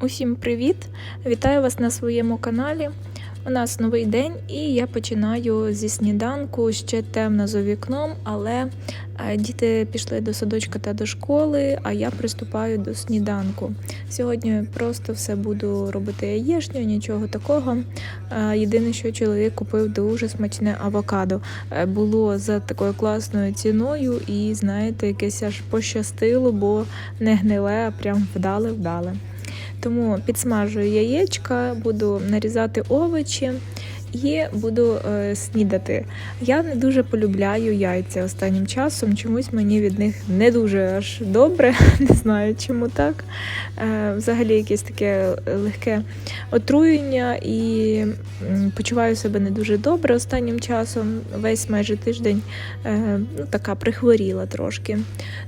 Усім привіт! Вітаю вас на своєму каналі. У нас новий день, і я починаю зі сніданку. Ще темно за вікном, але е, діти пішли до садочка та до школи, а я приступаю до сніданку. Сьогодні просто все буду робити яєчню, нічого такого. Е, Єдине, що чоловік купив дуже смачне авокадо. Е, Було за такою класною ціною, і знаєте, якесь аж пощастило, бо не гниле, а прям вдале-вдале. Тому підсмажую яєчка, буду нарізати овочі і буду е, снідати. Я не дуже полюбляю яйця останнім часом. Чомусь мені від них не дуже аж добре. Не знаю, чому так. Е, взагалі якесь таке легке отруєння і почуваю себе не дуже добре останнім часом. Весь майже тиждень е, ну, така прихворіла трошки.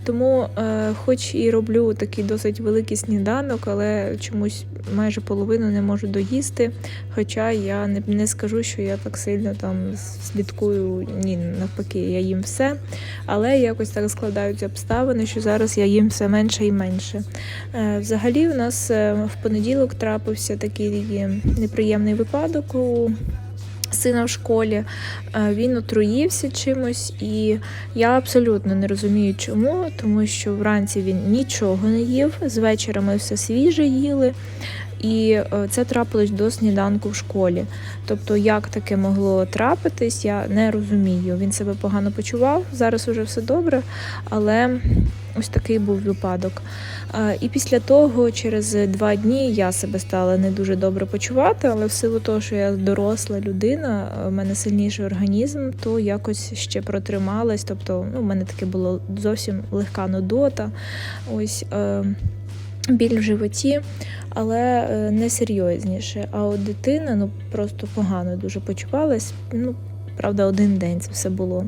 Тому, е, хоч і роблю такий досить великий сніданок, але чомусь майже половину не можу доїсти. Хоча я не, не скажу, що я так сильно там слідкую, ні, навпаки, я їм все. Але якось так складаються обставини, що зараз я їм все менше і менше. Е, взагалі, у нас е, в понеділок трапився такий неприємний випадок у сина в школі. Е, Він отруївся чимось, і я абсолютно не розумію, чому, тому що вранці він нічого не їв, з вечора ми все свіже їли. І е, це трапилось до сніданку в школі. Тобто, як таке могло трапитись, я не розумію. Він себе погано почував, зараз уже все добре, але ось такий був випадок. Е, І після того, через два дні, я себе стала не дуже добре почувати, але в силу того, що я доросла людина, у мене сильніший організм, то якось ще протрималась. Тобто, ну, у мене таке було зовсім легка нудота. Ось. Біль в животі, але е, не серйозніше. А от дитина ну, просто погано дуже почувалась. Ну, правда, один день це все було.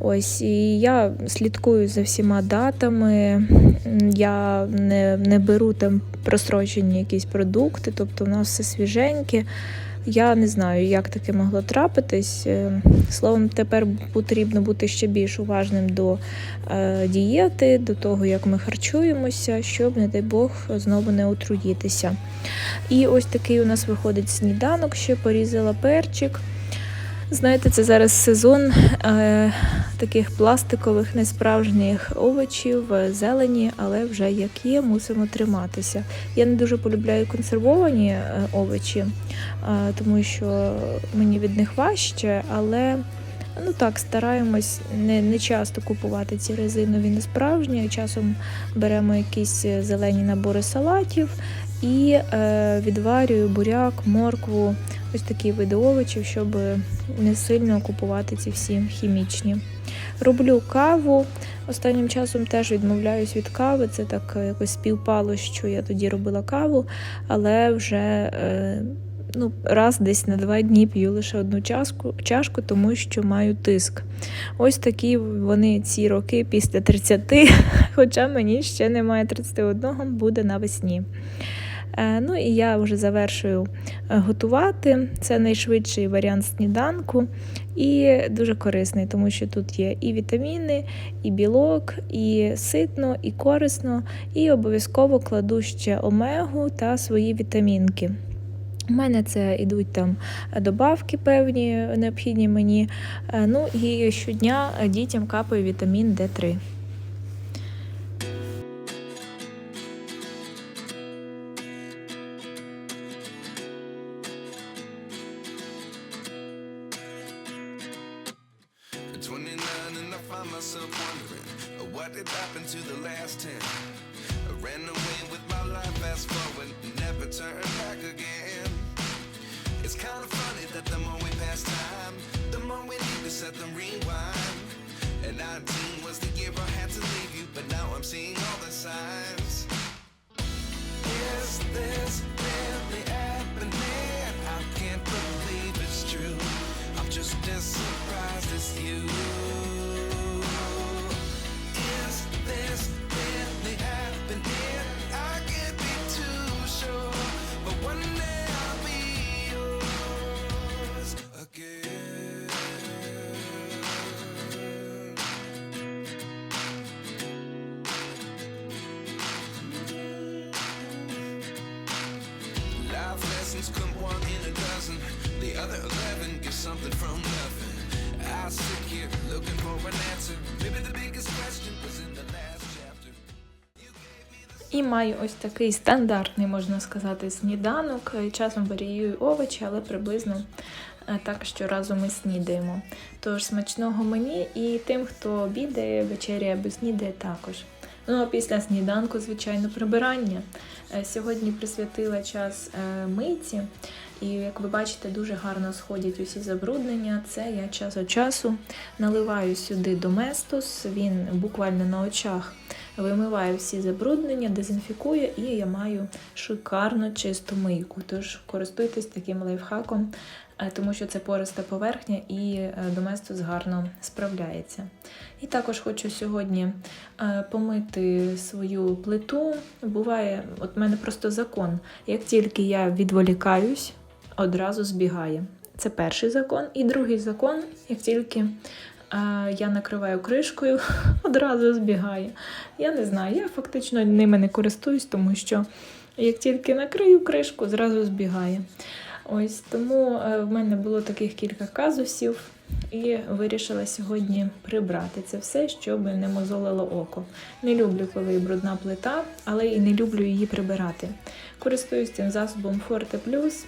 Ось, і я слідкую за всіма датами, я не, не беру там просрочені якісь продукти, тобто у нас все свіженьке. Я не знаю, як таке могло трапитись. Е, Словом, тепер потрібно бути ще більш уважним до е, дієти, до того, як ми харчуємося, щоб, не дай Бог, знову не отруїтися. І ось такий у нас виходить сніданок, ще порізала перчик. Знаєте, це зараз сезон е, таких пластикових, несправжніх овочів, е, зелені, але вже як є, мусимо триматися. Я не дуже полюбляю консервовані е, овочі, е, тому що мені від них важче, але ну так, стараємось не, не часто купувати ці резинові несправжні. Часом беремо якісь е, зелені набори салатів і е, відварюю буряк, моркву, ось такі види овочів, щоб не сильно купувати ці всі хімічні. Роблю каву. Останнім часом теж відмовляюсь від кави. Це так е, якось співпало, що я тоді робила каву, але вже е, ну, раз десь на два дні п'ю лише одну чашку, чашку, тому що маю тиск. Ось такі вони ці роки після 30, хоча мені ще немає 31, буде навесні. Е, Ну і я вже завершую е, готувати. Це найшвидший варіант сніданку і дуже корисний, тому що тут є і вітаміни, і білок, і ситно, і корисно, і обов'язково кладу ще омегу та свої вітамінки. У мене це йдуть там добавки певні, необхідні мені. Е, Ну і щодня дітям капає вітамін Д3. І маю ось такий стандартний, можна сказати, сніданок. Е, Часом варіюю овочі, але приблизно е, так щоразу ми снідаємо. Тож смачного мені і тим, хто обідає, вечеряє або снідає також. Ну а після сніданку, звичайно, прибирання. Е, Сьогодні присвятила час мийці, і як ви бачите, дуже гарно сходять усі забруднення. Це я час від часу наливаю сюди доместос. Він буквально на очах вимиває всі забруднення, дезінфікує, і я маю шикарну чисту мийку. Тож користуйтесь таким лайфхаком, е, тому що це пориста поверхня і е, доместос гарно справляється. І також хочу сьогодні е, помити свою плиту. Буває, от в мене просто закон. Як тільки я відволікаюсь, одразу збігає. Це перший закон. І другий закон, як тільки я накриваю кришкою, одразу збігає. Я не знаю, я фактично ними не користуюсь, тому що як тільки накрию кришку, зразу збігає. Ось тому е, в мене було таких кілька казусів, і вирішила сьогодні прибрати це все, щоб не мозолило око. Не люблю, коли брудна плита, але і не люблю її прибирати. Користуюсь цим засобом Forte Plus.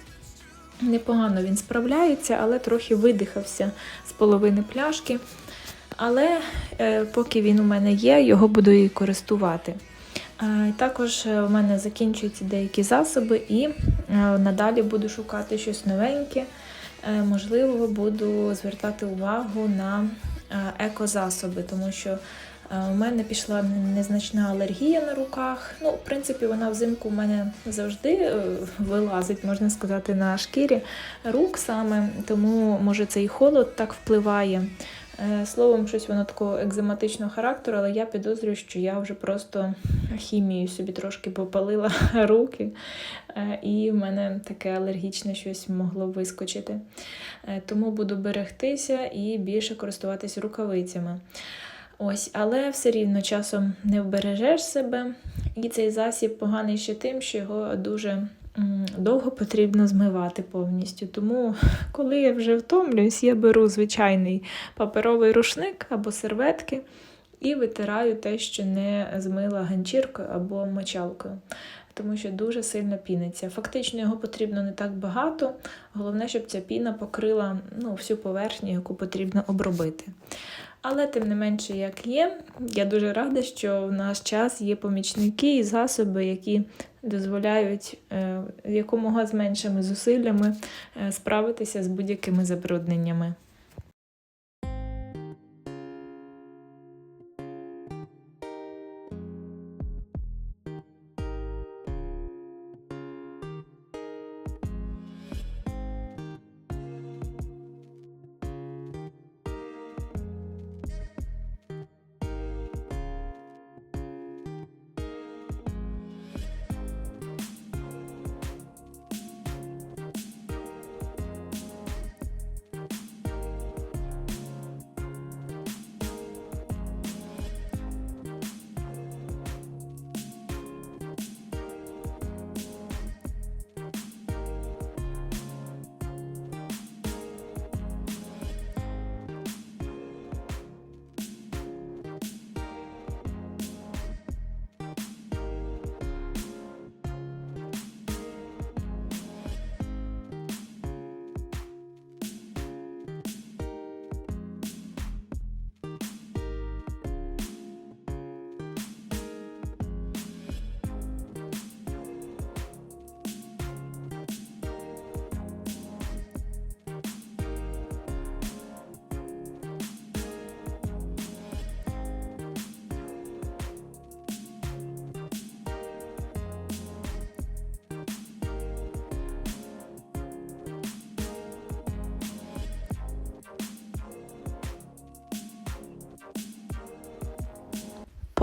Непогано він справляється, але трохи видихався з половини пляшки. Але е, поки він у мене є, його буду і користувати. Е, також е, в мене закінчуються деякі засоби, і е, надалі буду шукати щось новеньке. Можливо, буду звертати увагу на екозасоби, тому що у мене пішла незначна алергія на руках. Ну, в принципі, вона взимку у мене завжди е, вилазить, можна сказати, на шкірі рук саме, тому може цей холод так впливає. Е, Словом, щось воно такого екзематичного характеру, але я підозрюю, що я вже просто хімією собі трошки попалила руки, е, і в мене таке алергічне щось могло вискочити. Тому буду берегтися і більше користуватись рукавицями. Ось, але все рівно часом не вбережеш себе, і цей засіб поганий ще тим, що його дуже довго потрібно змивати повністю. Тому, коли я вже втомлююсь, я беру звичайний паперовий рушник або серветки і витираю те, що не змила ганчіркою або мочалкою. Тому що дуже сильно піниться. Фактично його потрібно не так багато. Головне, щоб ця піна покрила ну, всю поверхню, яку потрібно обробити. Але тим не менше, як є, я дуже рада, що в наш час є помічники і засоби, які дозволяють е, якомога з меншими зусиллями е, справитися з будь-якими забрудненнями.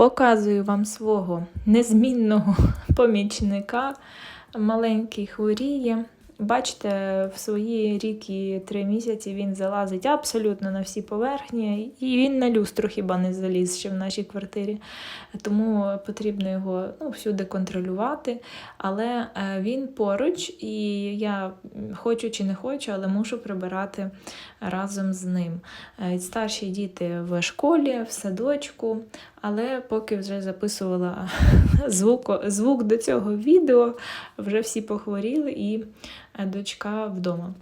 Показую вам свого незмінного помічника. Маленький хворіє. Бачите, в свої рік і три місяці він залазить абсолютно на всі поверхні, і він на люстру хіба не заліз ще в нашій квартирі. Тому потрібно його ну, всюди контролювати. Але е, він поруч, і я хочу чи не хочу, але мушу прибирати разом з ним. Е, Старші діти в школі, в садочку, але поки вже записувала звук, звук до цього відео, вже всі похворіли і е, дочка вдома.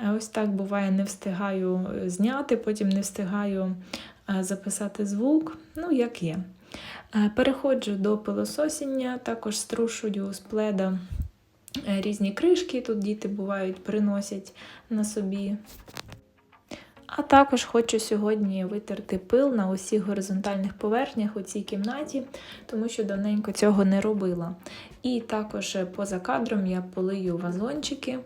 Е, Ось так буває, не встигаю зняти, потім не встигаю записати звук. Ну, як є. Переходжу до пилососіння, також струшую з пледа різні кришки. Тут діти бувають, приносять на собі. А також хочу сьогодні витерти пил на усіх горизонтальних поверхнях у цій кімнаті, тому що давненько цього не робила. І також е, поза кадром я полию вазончики.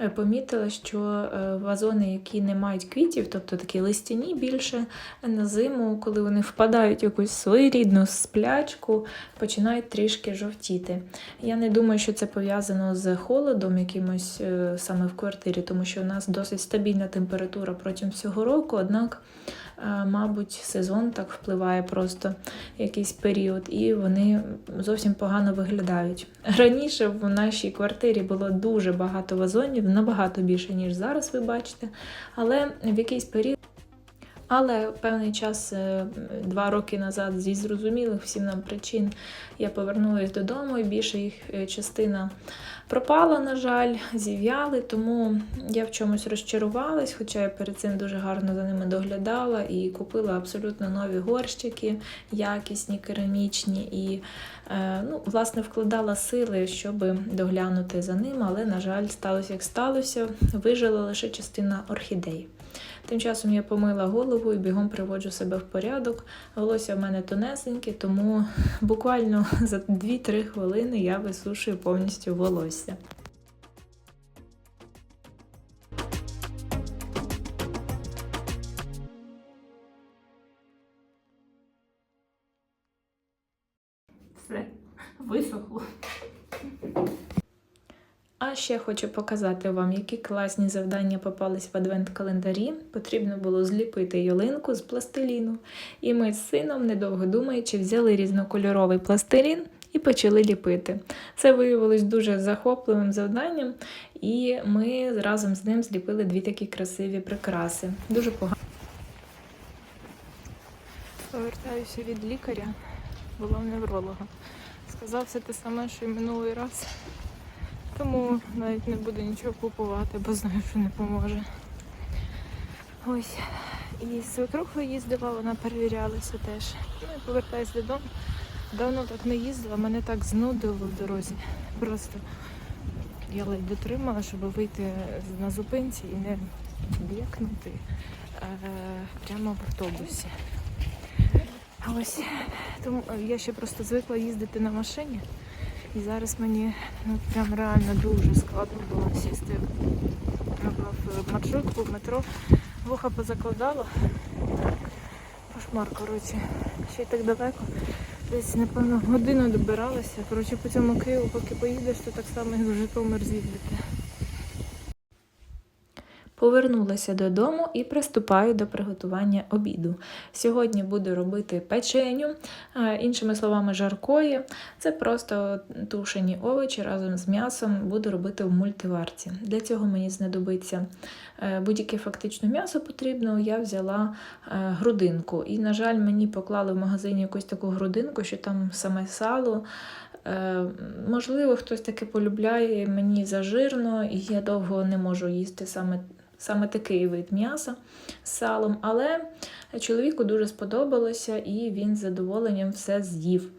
Е, Помітила, що е, вазони, які не мають квітів, тобто такі листяні більше на зиму, коли вони впадають в якусь своєрідну сплячку, починають трішки жовтіти. Я не думаю, що це пов'язано з холодом якимось саме в квартирі, тому що у нас досить стабільна температура протягом всього року, однак, мабуть, сезон так впливає просто якийсь період, і вони зовсім погано виглядають. Раніше в нашій квартирі було дуже багато вазонів, набагато більше, ніж зараз, ви бачите. Але в якийсь період. Але певний час, е, два роки назад, зі зрозумілих всім нам причин, я повернулася додому, і більше їх е, частина пропала, на жаль, зів'яли, тому я в чомусь розчарувалась, хоча я перед цим дуже гарно за ними доглядала і купила абсолютно нові горщики, якісні, керамічні, і е, ну, власне вкладала сили, щоб доглянути за ними, але, на жаль, сталося як сталося, вижила лише частина орхідей. Тим часом я помила голову і бігом приводжу себе в порядок. Волосся в мене тонесеньке, тому буквально за 2-3 хвилини я висушую повністю волосся. Все, висохло. А ще хочу показати вам, які класні завдання попались в адвент-календарі. Потрібно було зліпити ялинку з пластиліну. І ми з сином, недовго думаючи, взяли різнокольоровий пластилін і почали ліпити. Це виявилось дуже захопливим завданням, і ми разом з ним зліпили дві такі красиві прикраси. Дуже погано. Повертаюся від лікаря, була в невролога. Сказав все те саме, що й минулий раз. Тому навіть не буду нічого купувати, бо знаю, що не поможе. Ось. І свекрухою їздила, вона перевірялася теж. Ну і повертаюсь додому. Давно так не їздила, мене так знудило в дорозі. Просто я ледь дотримала, щоб вийти на зупинці і не б'єкнути е, прямо в автобусі. Ось тому я ще просто звикла їздити на машині. І зараз мені ну, прям реально дуже складно було сісти в маршрутку, в метро. Вуха позакладала. Кошмар, коротше. Ще й так далеко. Десь, напевно, годину добиралася. Коротше, по цьому Києву, поки поїдеш, то так само як в Житомир з'їздити. Повернулася додому і приступаю до приготування обіду. Сьогодні буду робити печеню, іншими словами, жаркої. Це просто тушені овочі разом з м'ясом буду робити в мультиварці. Для цього мені знадобиться е, будь-яке фактично м'ясо потрібно. Я взяла е, грудинку. І, на жаль, мені поклали в магазині якусь таку грудинку, що там саме сало. Е, Можливо, хтось таке полюбляє, мені зажирно, і я довго не можу їсти саме, саме такий вид м'яса з салом. Але чоловіку дуже сподобалося і він з задоволенням все з'їв.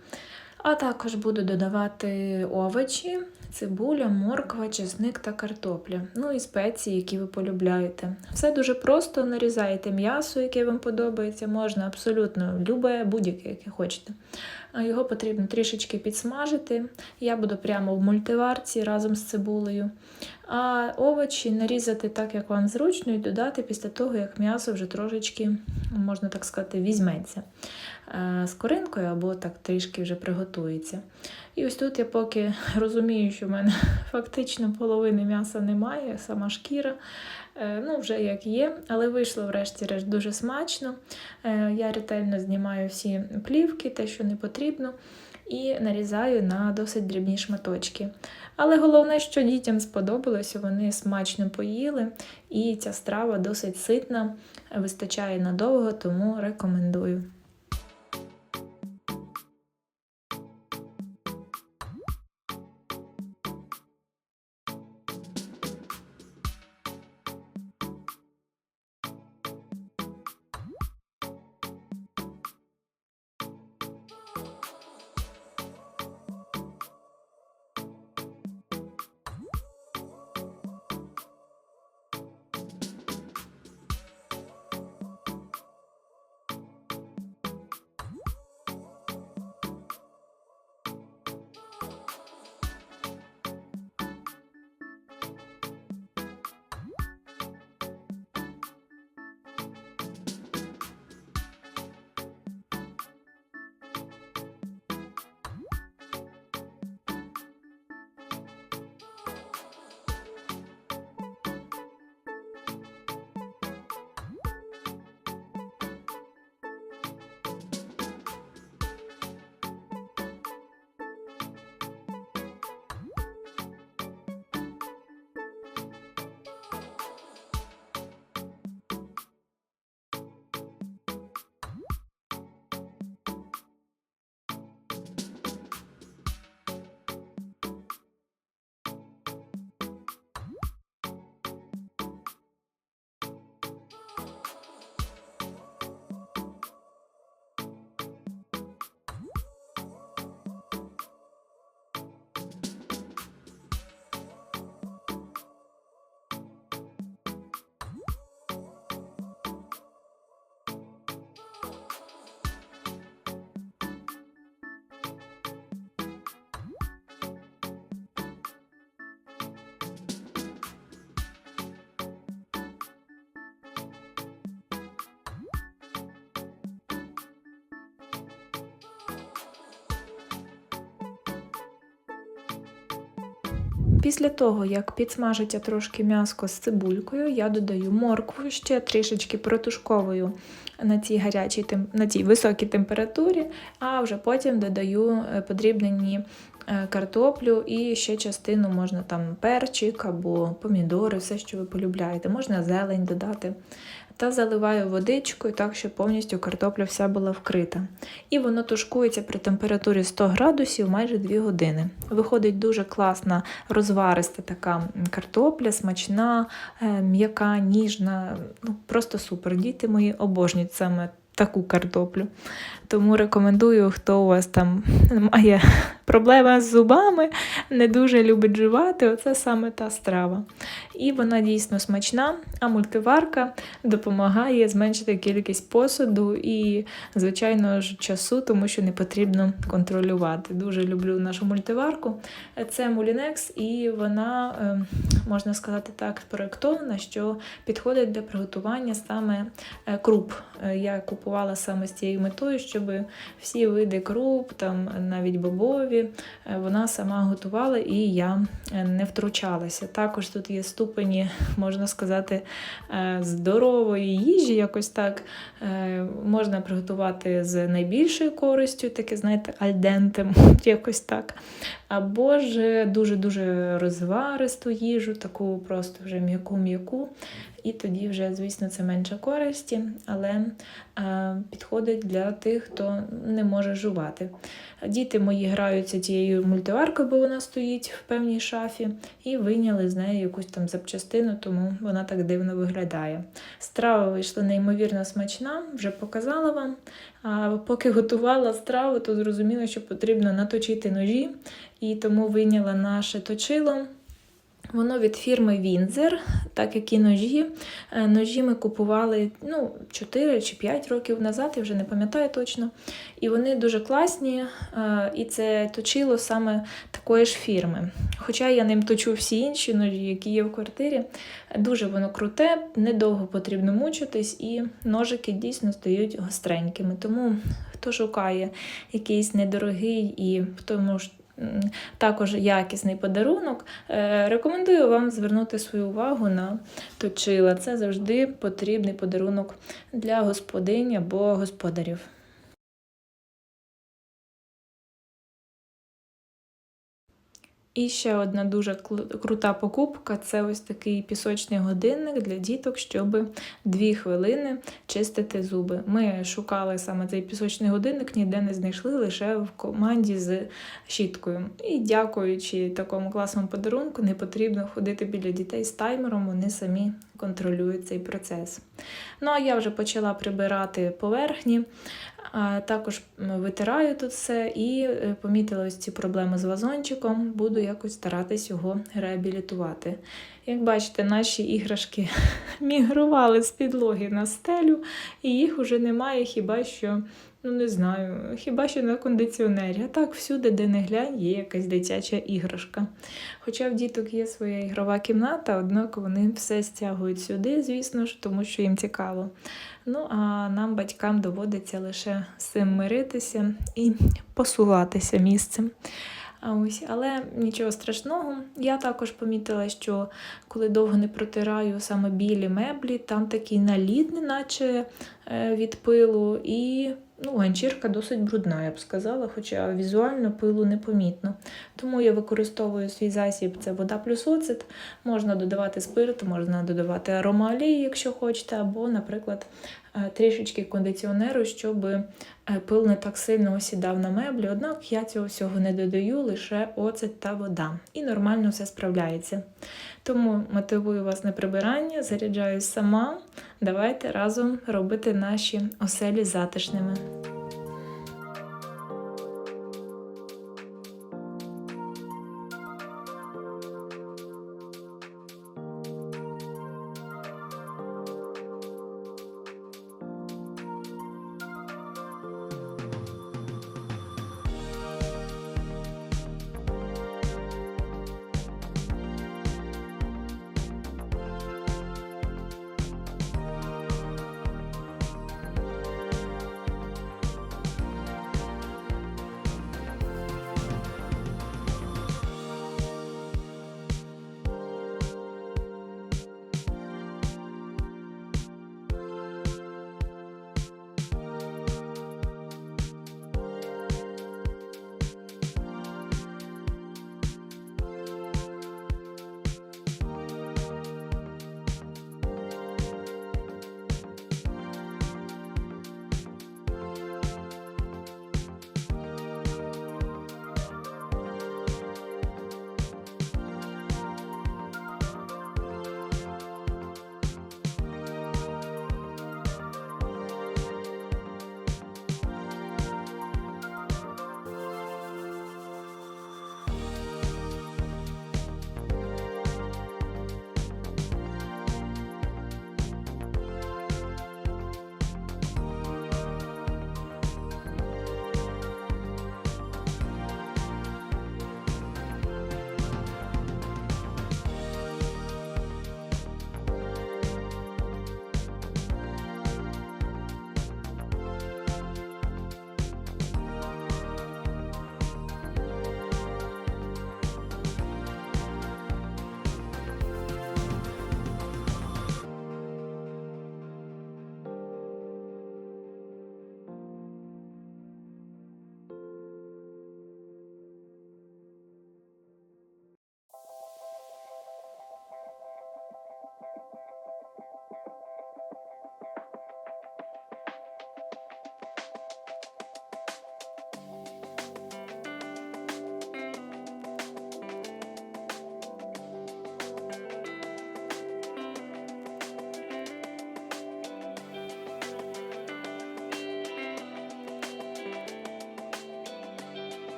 А також буду додавати овочі, цибуля, морква, чесник та картопля. Ну і спеції, які ви полюбляєте. Все дуже просто нарізаєте м'ясо, яке вам подобається, можна абсолютно любе, будь-яке, яке хочете. Його потрібно трішечки підсмажити. Я буду прямо в мультиварці разом з цибулею. А овочі нарізати так, як вам зручно, і додати після того, як м'ясо вже трошечки, можна так сказати, візьметься з коринкою або так трішки вже приготується. І ось тут я поки розумію, що в мене фактично половини м'яса немає, сама шкіра. Е, Ну, вже як є, але вийшло врешті-решт дуже смачно. Е, Я ретельно знімаю всі плівки, те, що не потрібно, і нарізаю на досить дрібні шматочки. Але головне, що дітям сподобалося, вони смачно поїли, і ця страва досить ситна, вистачає надовго, тому рекомендую. Після того, як підсмажиться трошки м'яско з цибулькою, я додаю моркву ще трішечки протушковую на цій гарячій на цій високій температурі, а вже потім додаю е, подрібнені е, картоплю і ще частину можна там перчик або помідори, все, що ви полюбляєте. Можна зелень додати. Та заливаю водичкою так, щоб повністю картопля вся була вкрита. І воно тушкується при температурі 100 градусів майже 2 години. Виходить дуже класна розвариста така картопля, смачна, е, м'яка, ніжна. Ну, просто супер. Діти мої обожнюють саме таку картоплю. Тому рекомендую, хто у вас там має проблеми з зубами, не дуже любить жувати, оце саме та страва. І вона дійсно смачна, а мультиварка допомагає зменшити кількість посуду і, звичайно ж, часу, тому що не потрібно контролювати. Дуже люблю нашу мультиварку. Це Moulinex, і вона, е, можна сказати так, проєктована, що підходить для приготування саме е, круп. Е, Я купувала саме з цією метою, щоб всі види круп, там навіть бобові, е, вона сама готувала і я е, не втручалася. Також тут є ступені, можна сказати, е, здорової їжі, якось так. Можна приготувати з найбільшою користю, таке, знаєте, альдентем, якось так. Або ж дуже-дуже розваристу їжу, таку просто вже м'яку-м'яку. І тоді вже, звісно, це менше користі, але підходить для тих, хто не може жувати. Діти мої граються цією мультиваркою, бо вона стоїть в певній шафі, і вийняли з неї якусь там запчастину, тому вона так дивно виглядає. Страва вийшла неймовірно смачна, вже показала вам. А поки готувала страву, то зрозуміла, що потрібно наточити ножі, і тому вийняла наше точило. Воно від фірми Вінзер, так як і ножі. Е, Ножі ми купували ну, 4 чи 5 років назад, я вже не пам'ятаю точно. І вони дуже класні, е, і це точило саме такої ж фірми. Хоча я ним точу всі інші ножі, які є в квартирі. Дуже воно круте, недовго потрібно мучитись, і ножики дійсно стають гостренькими. Тому хто шукає якийсь недорогий і тому ж також якісний подарунок, е, рекомендую вам звернути свою увагу на точила. Це завжди потрібний подарунок для господинь або господарів. І ще одна дуже крута покупка це ось такий пісочний годинник для діток, щоб дві хвилини чистити зуби. Ми шукали саме цей пісочний годинник, ніде не знайшли лише в команді з щіткою. І дякуючи такому класному подарунку, не потрібно ходити біля дітей з таймером, вони самі контролюють цей процес. Ну а я вже почала прибирати поверхні. Також витираю тут все і е, помітила ось ці проблеми з вазончиком. Буду якось старатись його реабілітувати. Як бачите, наші іграшки мігрували з підлоги на стелю, і їх уже немає хіба що, ну не знаю, хіба що на кондиціонері. А так всюди, де не глянь, є якась дитяча іграшка. Хоча в діток є своя ігрова кімната, однак вони все стягують сюди, звісно ж, тому що їм цікаво. Ну, а нам, батькам, доводиться лише з цим миритися і посуватися місцем. А ось, але нічого страшного. Я також помітила, що коли довго не протираю саме білі меблі, там такий наліт, неначе е, від пилу, і ну, ганчірка досить брудна, я б сказала, хоча візуально пилу непомітно. Тому я використовую свій засіб, це вода плюс оцет. Можна додавати спирт, можна додавати аромалії, якщо хочете, або, наприклад, трішечки кондиціонеру, щоб е, пил не так сильно осідав на меблі. Однак я цього всього не додаю, лише оцет та вода. І нормально все справляється. Тому мотивую вас на прибирання, заряджаюсь сама. Давайте разом робити наші оселі затишними.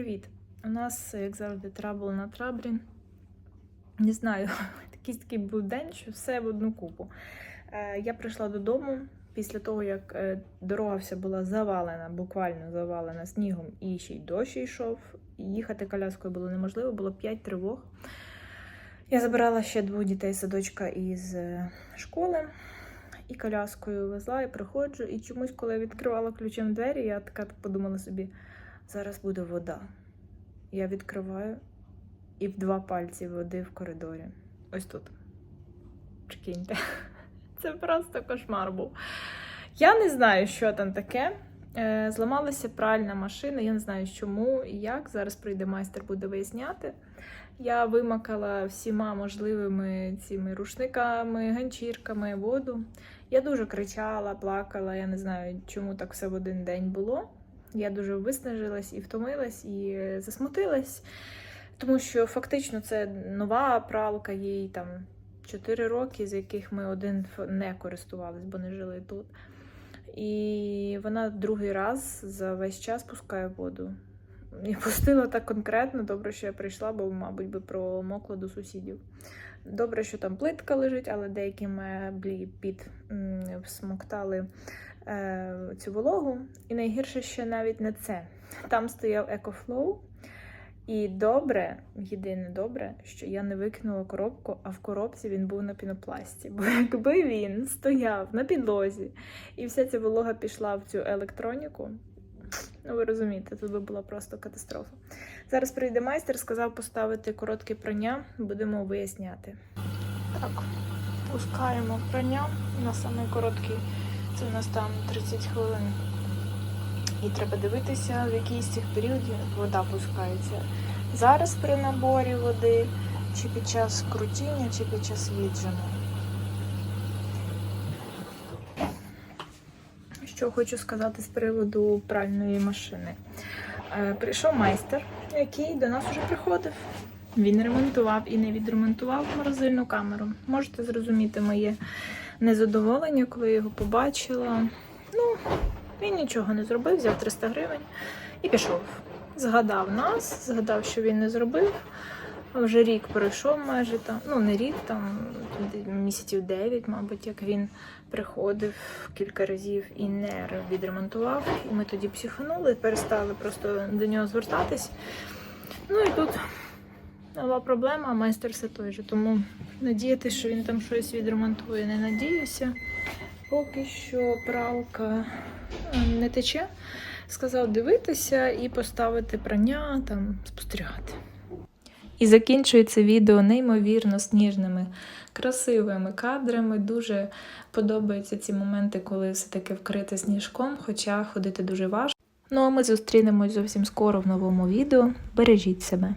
Привіт! У нас, як завжди, трабл на траблі. Не знаю, такий такий був день, що все в одну купу. Е, я прийшла додому після того, як е, дорога вся була завалена, буквально завалена снігом, і ще й дощ йшов. Їхати коляскою було неможливо, було 5 тривог. Я забирала ще двох дітей садочка із е, школи і коляскою везла, і приходжу. І чомусь, коли я відкривала ключем двері, я така подумала собі, зараз буде вода. Я відкриваю і в два пальці води в коридорі. Ось тут. Прикиньте. Це просто кошмар був. Я не знаю, що там таке. Е, Зламалася пральна машина, я не знаю чому і як. Зараз прийде майстер, буде виясняти. Я вимакала всіма можливими цими рушниками, ганчірками воду. Я дуже кричала, плакала. Я не знаю, чому так все в один день було. Я дуже виснажилась і втомилась, і засмутилась, тому що фактично це нова пралка, їй там 4 роки, з яких ми один не користувались, бо не жили тут. І вона другий раз за весь час пускає воду. Я пустила так конкретно, добре, що я прийшла, бо, мабуть, би промокла до сусідів. Добре, що там плитка лежить, але деякі меблі під всмоктали цю вологу. І найгірше ще навіть не це. Там стояв EcoFlow. І добре, єдине добре, що я не викинула коробку, а в коробці він був на пінопласті. Бо якби він стояв на підлозі і вся ця волога пішла в цю електроніку, ну ви розумієте, тут би була просто катастрофа. Зараз прийде майстер, сказав поставити коротке прання, будемо виясняти. Так, пускаємо прання на самий короткий, у нас там 30 хвилин. І треба дивитися, в який з цих періодів вода пускається. Зараз при наборі води, чи під час крутіння, чи під час віджиму. Що хочу сказати з приводу пральної машини. Е, Прийшов майстер, який до нас вже приходив. Він ремонтував і не відремонтував морозильну камеру. Можете зрозуміти моє незадоволення, коли я його побачила. Ну, він нічого не зробив, взяв 300 гривень і пішов. Згадав нас, згадав, що він не зробив. Вже рік пройшов майже там, ну не рік, там місяців 9, мабуть, як він приходив кілька разів і не відремонтував. І ми тоді психанули, перестали просто до нього звертатись. Ну і тут нова проблема, а майстер все той же. Тому надіятися, що він там щось відремонтує, не надіюся. Поки що пралка е, не тече. Сказав дивитися і поставити прання, там спостерігати. І закінчується відео неймовірно сніжними, красивими кадрами. Дуже подобаються ці моменти, коли все таки вкрите сніжком, хоча ходити дуже важко. Ну а ми зустрінемось зовсім скоро в новому відео. Бережіть себе.